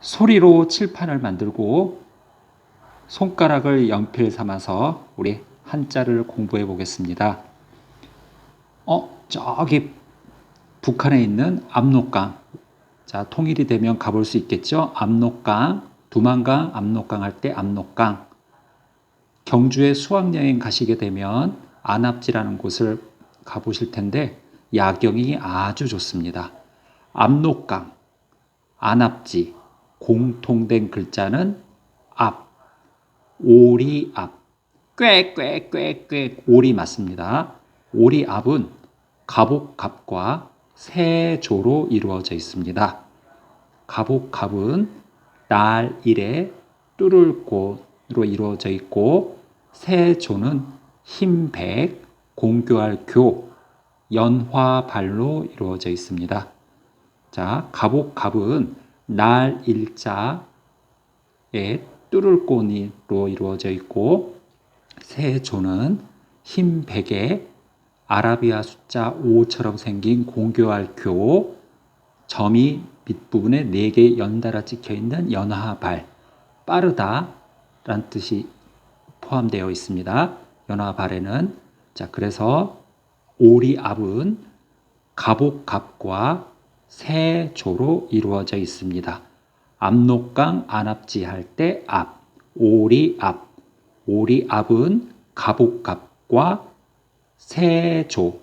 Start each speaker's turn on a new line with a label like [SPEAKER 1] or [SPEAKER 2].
[SPEAKER 1] 소리로 칠판을 만들고 손가락을 연필 삼아서 우리 한자를 공부해 보겠습니다. 어, 저기 북한에 있는 압록강. 자, 통일이 되면 가볼 수 있겠죠? 압록강, 두만강, 압록강 할 때 압록강. 경주에 수학여행 가시게 되면 안압지라는 곳을 가보실 텐데 야경이 아주 좋습니다. 압록강, 안압지, 공통된 글자는 앞, 오리 앞, 꾀꾀꾀꾀 오리 맞습니다. 오리 앞은 갑옥갑과 세조로 이루어져 있습니다. 갑옥갑은 날, 일에 뚫을 곳으로 이루어져 있고 세조는 흰백, 공교할 교, 연화발로 이루어져 있습니다. 자, 갑옥갑은 날 일자에 뚫을 곳으로 이루어져 있고 세 조는 흰백에 아라비아 숫자 5처럼 생긴 공교할 교 점이 밑부분에 4개 연달아 찍혀 있는 연화발 빠르다라는 뜻이 포함되어 있습니다. 연화발에는 자 그래서 오리압은 갑옥갑과 세 조로 이루어져 있습니다. 압록강 안압지 할때 앞, 오리압, 오리압은 갑옥갑과 세조